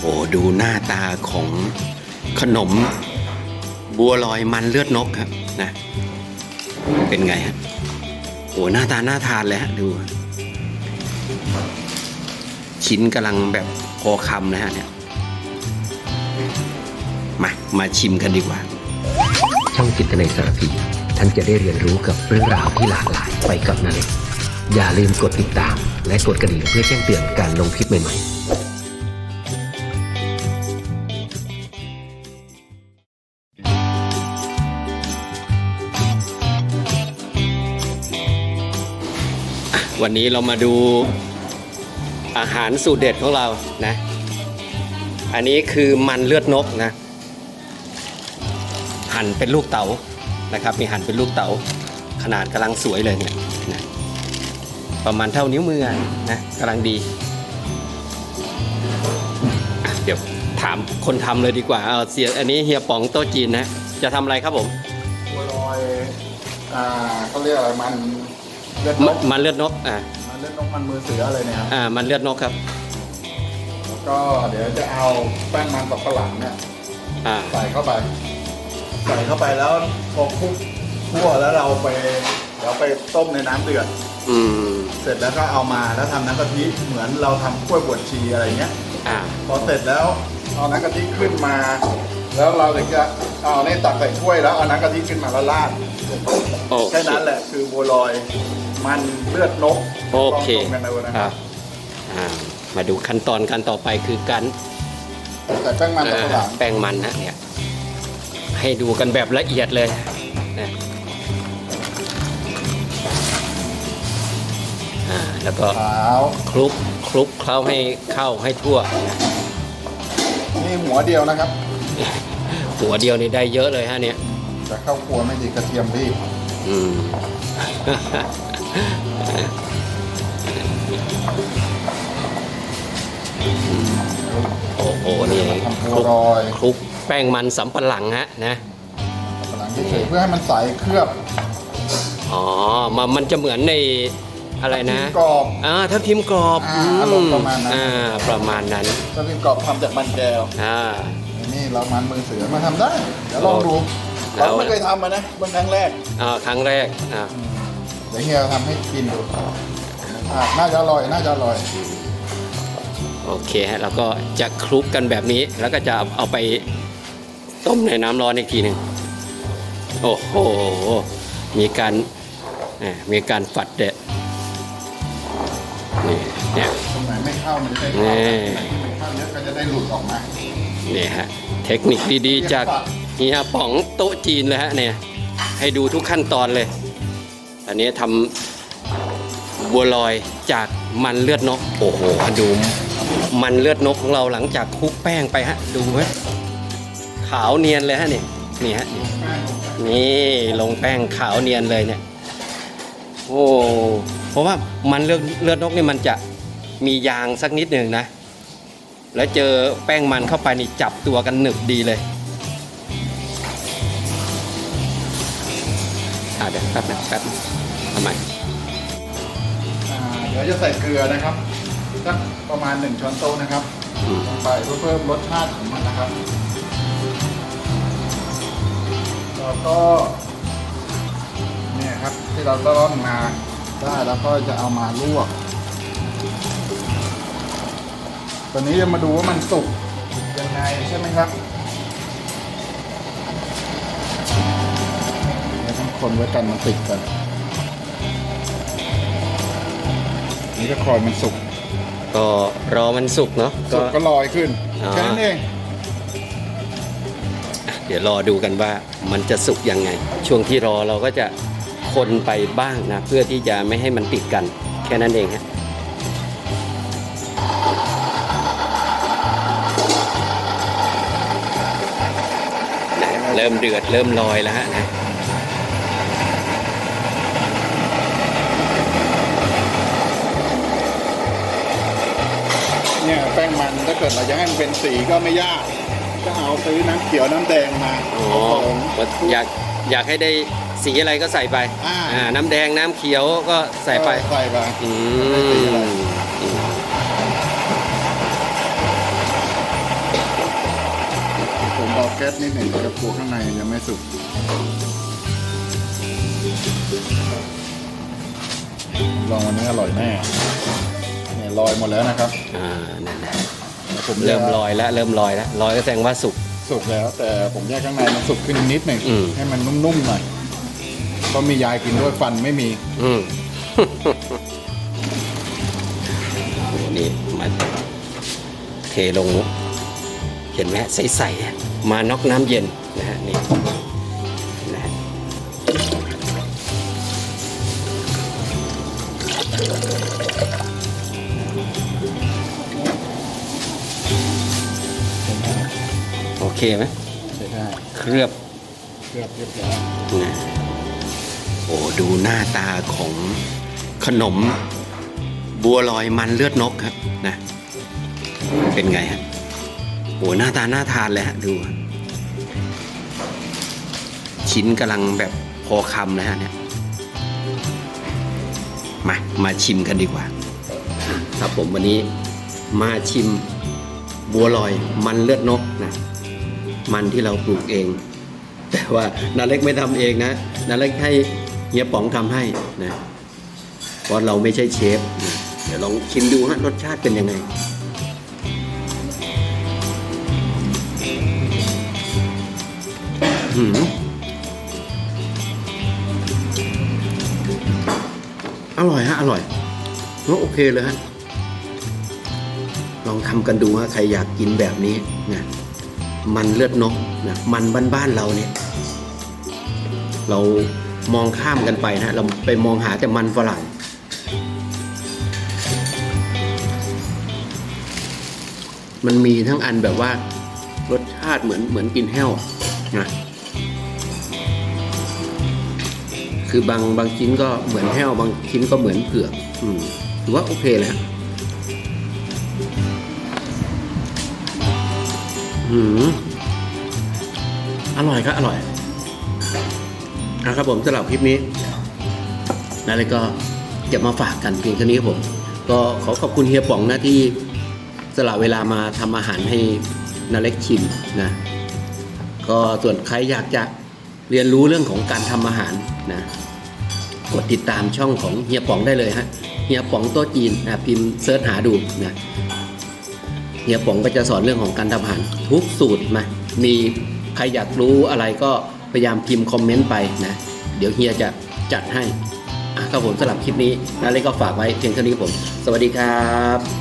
โอ้ดูหน้าตาของขนมบัวลอยมันเลือดนกครับนะเป็นไงฮะโอ้หน้าตาน่าทานเลยฮะดู ชิ้นกำลังแบบพอคำนะฮะเนี่ยมามาชิมกันดีกว่า ช่องจิตในสารพีท่านจะได้เรียนรู้กับเรื่องราวที่หลากหลายไปกับนาเล็กอย่าลืมกดติดตาม และกดกระดิ่งเพื่อแจ้งเตือนการลงคลิปใหม่ๆ วันนี้เรามาดูอาหารสูตรเด็ดของเรานะ อันนี้คือมันเลือดนกนะ หั่นเป็นลูกเต๋านะครับ มีหั่นเป็นลูกเต๋าขนาดกำลังสวยเลยเนี่ยนะประมาณเท่านิ้วมืออะนะกำลังดี เดี๋ยวถามคนทำเลยดีกว่าเอาเสียอันนี้เฮียป๋องโต๊ะจีนนะ จะทำอะไรครับผมบัวลอยอ่าเขาเรียกอะไรมัน เลือดนมกมันเลือดนกอ่ามันเลือดนกมันมือเสืออะไรเนี่ยครับอ่า มันเลือดนกครับ แล้วก็เดี๋ยวจะเอาแป้งมันสับปะหลังเนี่ยอ่า ใส่เข้าไป ใส่เข้าไปแล้วพอคลุกคั่วแล้วเราไปเราไปต้มในน้ำเดือด อืม เสร็จแล้วก็เอามาแล้วทำน้ำกะทิเหมือนเราทำกล้วยบวชชีอะไรเงี้ย อ่า พอเสร็จแล้วเอาน้ำกะทิขึ้นมา แล้วเราถึงจะเอาในตักใส่ถ้วยแล้วเอาน้ำกะทิขึ้นมาแล้วราดโอเคแค่นั้นแหละคือบัวลอย มันเลือดนกโอเคลงกันดูนะคครัรับบอ่ามาดูขั้นตอนการต่อไปคือการแต่แป้งมันสับปะหลังอ่าแป้งมันนะเนี่ยให้ดูกันแบบละเอียดเลยนะอ่าแล้วก็ขาวคลุกคลุกเคล้าให้เข้าให้ทั่วนะนี่หัวเดียวนะครับ หัวเดียวนี่ได้เยอะเลยฮะเนี่ยแต่ข้าวครัวไม่ดีกระเทียมพี่อืม โอ้โห นี่ทำคบัวลุกลอยคลุกแป้งมันสำปะหลังฮะนะสับปะหลังเฉยๆเพื่อให้มันใสเคลือบอ๋อมามันจะเหมือนในอะไรนะ กรอบ อ่าถ้าพิมพ์กรอบอ่าอารมณ์ประมาณนั้น อ่าประมาณนั้นถ้าพิมพ์กรอบทำจากมันแก้วอ่า นี่เรามันมือเสือมาทำได้ เดี๋ยวลองดูเอาเราไม่เคยทำมานะเมื่อครั้งแรก อ่าครั้งแรกอ่า เดี๋ยวเฮียทำให้กินดูอ่าน่าจะอร่อย น่าจะอร่อย โอเคฮะแล้วก็จะคลุกกันแบบนี้ แล้วก็จะเอาไปต้มในน้ำร้อนอีกทีหนึ่งโอ้โห มีการอ่ามีการฝัดเด็ดนี่เนี่ย ตรงไหนไม่เข้ามันจะได้เข้าตรงไหนที่ไม่เข้าเยอะก็จะได้หลุดออกมา นี่ฮะเทคนิคดีๆ จากเฮียป๋องโต๊ะจีนเลยฮะเนี่ยให้ดูทุกขั้นตอนเลย อันนี้ทำบัวลอยจากมันเลือดนก โอ้โหดูมันเลือดนกของเราหลังจากคลุกแป้งไปฮะ ดูไหมขาวเนียนเลยฮะเนี่ยนี่ฮะนี่นี่ลงแป้งขาวเนียนเลยเนี่ย โอ้เพราะว่ามันเลือดเลือดนกนี่มันจะมียางสักนิดหนึ่งนะ แล้วเจอแป้งมันเข้าไปนี่จับตัวกันหนึบดีเลยอ่าเดี๋ยวแป๊บนึงแป๊บนึงทำไมอ่าเดี๋ยวจะใส่เกลือนะครับสักประมาณหนึ่งช้อนโต๊ะนะครับลงไปเพื่อเพิ่มรสชาติของมันนะครับแล้วก็เนี่ยครับที่เราต้อนมาได้แล้วก็จะเอามาลวก ตอนนี้จะมาดูว่ามันสุกยังไงใช่ไหมครับเดี๋ยวต้องคนไว้กันมันติดกัน นี่ก็คอยมันสุกก็รอมันสุกเนาะสุก็ กก็ลอยขึ้นอ๋อ แค่นั้นเองเดี๋ยวรอดูกันว่ามันจะสุกยังไง ช่วงที่รอเราก็จะคนไปบ้างนะ เพื่อที่จะไม่ให้มันติดกัน แค่นั้นเองฮะเริ่มเดือดเริ่มลอยแล้วฮะนะ เนี่ยแป้งมันถ้าเกิดเราจะให้มันเป็นสีก็ไม่ยาก ก็เอาซื้อน้ำเขียวน้ำแดงมาอ๋อผสม อยากอยากให้ได้สีอะไรก็ใส่ไปอ่าน้ำแดงน้ำเขียวก็ใส่ไป ใส่ไป อืได้สีอะไรมอืมแก๊สนิดหนึ่งกับกลัวข้างในยังไม่สุกลองวันนี้อร่อยแน่เนี่ย ลอยหมดแล้วนะครับ อ่านั่นแหละแล้วผมเริ่มแยกลอยแล้วเริ่มลอยแล้วลอยก็แสดงว่าสุก สุกแล้ว แต่ผมแยกข้างในมันสุกขึ้นนิดหนึ่งอืม ให้มันนุ่มๆหน่อยเพราะมียายกินด้วยฟันไม่มีอืมนี่มาเทลง เห็นไหมฮะใสๆอะมาน็อกน้ำเย็นนะฮะนี่ โอเคไหมใช่ได้เคลือบเคลือบเรียบร้อยนะโอ้ดูหน้าตาของขนม บัวลอยมันเลือดนกครับนะเป็นไงฮะโอ้หน้าตาน่าทานเลยฮะดูฮะชิ้นกำลังแบบพอคำนะฮะเนี่ยมามาชิมกันดีกว่า ครับผมวันนี้มาชิมบัวลอยมันเลือดนกนะ มันที่เราปลูกเอง แต่ว่านาเล็กไม่ทำเองนะนาเล็กให้เฮียป๋องทำให้นะเพราะเราไม่ใช่เชฟนะเดี๋ยวลองชิมดูฮะรสชาติเป็นยังไงหืมอร่อยฮะ อร่อยก็โอเคเลยฮะ ลองทำกันดูฮะ ใครอยากกินแบบนี้นะ มันเลือดนกนะมันบ้านๆเราเนี่ยเรามองข้ามกันไปนะเราไปมองหาแต่มันฝรั่งมันมีทั้งอันแบบว่ารสชาติเหมือนเหมือนกินแห้วนะคือบางบางชิ้นก็เหมือนแห้วบางชิ้นก็เหมือนเผือกอืมถือว่าโอเคเลยฮะ อืมอร่อยครับอร่อยนะครับผมสำหรับคลิปนี้นั่นเลยก็จะมาฝากกันเพียงเท่านี้ครับผม ก็ขอขอบคุณเฮียป๋องนะที่สละเวลามาทำอาหารให้นาเล็กชิมนะ ก็ส่วนใครอยากจะเรียนรู้เรื่องของการทำอาหารนะกดติดตามช่องของเฮียป๋องได้เลยฮะเฮียป๋องโต๊ะจีนนะพิมพ์เซิร์ชหาดูนะ เฮียป๋องก็จะสอนเรื่องของการทำอาหารทุกสูตรมามีใครอยากรู้อะไรก็พยายามพิมพ์คอมเมนต์ไปนะ เดี๋ยวเฮียจะจัดให้ครับผมสำหรับคลิปนี้นาเล็กก็ฝากไว้เพียงเท่านี้ผม สวัสดีครับ